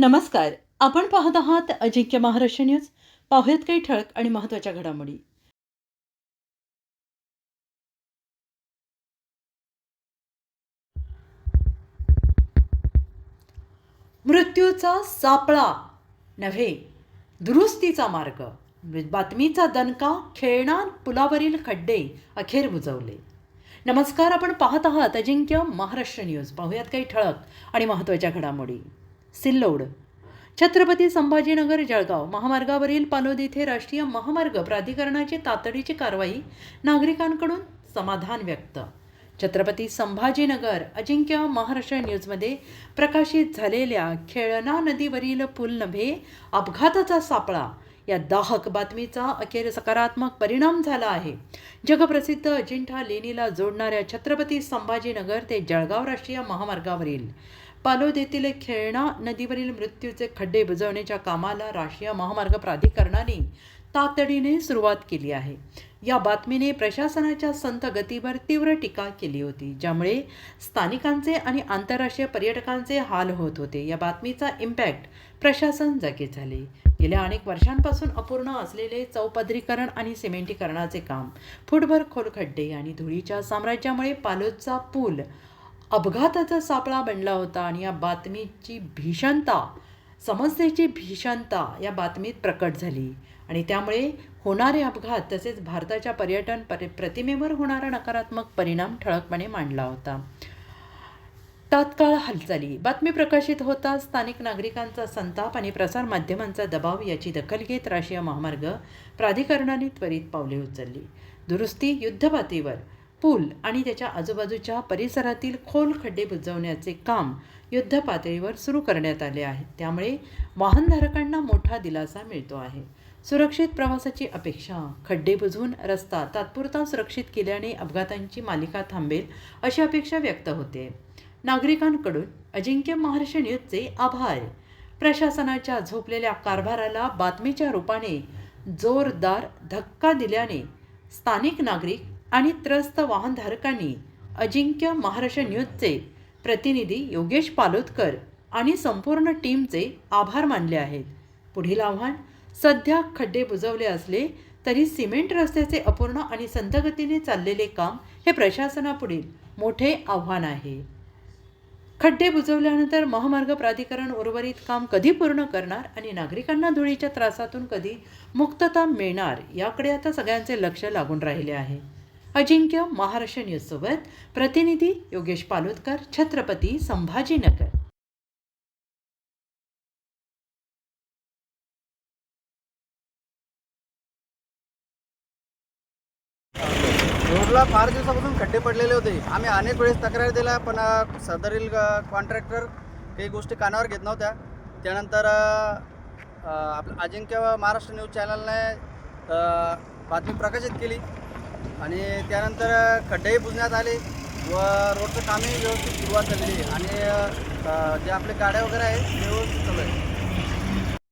नमस्कार. आपण पाहत आहात अजिंक्य महाराष्ट्र न्यूज. पाहुयात काही ठळक आणि महत्त्वाच्या घडामोडी. मृत्यूचा सापळा नव्हे दुरुस्तीचा मार्ग. बातमीचा दणका खेळणार पुलावरील खड्डे अखेर बुजवले. नमस्कार आपण पाहत आहात अजिंक्य महाराष्ट्र न्यूज. पाहुयात काही ठळक आणि महत्त्वाच्या घडामोडी. सिल्लोड. छत्रपती संभाजीनगर जळगाव महामार्गावरील पालोद येथे राष्ट्रीय महामार्ग प्राधिकरणाची तातडीची कारवाई नागरिकांकडून समाधान व्यक्त. छत्रपती संभाजीनगर अजिंक्य महाराष्ट्र न्यूजमध्ये प्रकाशित झालेल्या खेळणा नदीवरील पूल नभे अपघाताचा सापळा या दाहक बातमीचा अखेर सकारात्मक परिणाम झाला आहे. जगप्रसिद्ध अजिंठा लेणीला जोडणाऱ्या छत्रपती संभाजीनगर ते जळगाव राष्ट्रीय महामार्गावरील पालोद येथील खेळणा नदीवरील मृत्यूचे खड्डे बुजवण्याच्या कामाला राष्ट्रीय महामार्ग प्राधिकरणाने तातडीने सुरुवात केली आहे. या बातमीने प्रशासनाच्या संत गतीवर तीव्र टीका केली होती ज्यामुळे स्थानिकांचे आणि आंतरराष्ट्रीय पर्यटकांचे हाल होत होते. या बातमीचा इम्पॅक्ट प्रशासन जागे झाले. गेल्या अनेक वर्षांपासून अपूर्ण असलेले चौपदरीकरण आणि सिमेंटीकरणाचे काम फुटभर खोल खड्डे आणि धुळीच्या साम्राज्यामुळे पालोदचा पूल अपघाताचा सापळा बनला होता आणि या बातमीची भीषणता समस्येची भीषणता या बातमीत प्रकट झाली. आणि त्यामुळे होणारे अपघात तसेच भारताच्या पर्यटन पर प्रतिमेवर होणारा नकारात्मक परिणाम ठळकपणे मांडला होता. तात्काळ हालचाली. बातमी प्रकाशित होताच स्थानिक नागरिकांचा संताप आणि प्रसारमाध्यमांचा दबाव याची दखल घेत राष्ट्रीय महामार्ग प्राधिकरणाने त्वरित पावले उचलली. दुरुस्ती युद्धपातळीवर पूल आणि त्याच्या आजूबाजूच्या परिसरातील खोल खड्डे बुजवण्याचे काम युद्धपातळीवर सुरू करण्यात आले आहे. त्यामुळे वाहनधारकांना मोठा दिलासा मिळतो आहे. सुरक्षित प्रवासाची अपेक्षा खड्डे बुजवून रस्ता तात्पुरता सुरक्षित केल्याने अपघातांची मालिका थांबेल अशी अपेक्षा व्यक्त होते. नागरिकांकडून अजिंक्य महाराष्ट्र न्यूजचे आभार. प्रशासनाच्या झोपलेल्या कारभाराला बातमीच्या रूपाने जोरदार धक्का दिल्याने स्थानिक नागरिक आणि त्रस्त वाहनधारकांनी अजिंक्य महाराष्ट्र न्यूजचे प्रतिनिधी योगेश पालोदकर आणि संपूर्ण टीमचे आभार मानले आहेत. पुढील आव्हान सध्या खड्डे बुजवले असले तरी सिमेंट रस्त्याचे अपूर्ण आणि संथगतीने चाललेले काम हे प्रशासनापुढील मोठे आव्हान आहे. खड्डे बुजवल्यानंतर महामार्ग प्राधिकरण उर्वरित काम कधी पूर्ण करणार आणि नागरिकांना धुळीच्या त्रासातून कधी मुक्तता मिळणार याकडे आता सगळ्यांचे लक्ष लागून राहिले आहे. अजिंक्य महाराष्ट्र न्यूजसोबत प्रतिनिधी योगेश पालोदकर छत्रपती संभाजीनगर. रोडला फार दिवसापासून खड्डे पडलेले होते. आम्ही अनेक वेळेस तक्रार दिल्या पण सदरील कॉन्ट्रॅक्टर काही गोष्टी कानावर घेत नव्हत्या. त्यानंतर आपलं अजिंक्य महाराष्ट्र न्यूज चॅनलने बातमी प्रकाशित केली. आणि त्यानंतर खड्डेही बुजण्यात आले व रोडचं कामही व्यवस्थित सुरुवात झालेली आणि जे आपले गाड्या वगैरे आहेत ते व्यवस्थित चालू आहे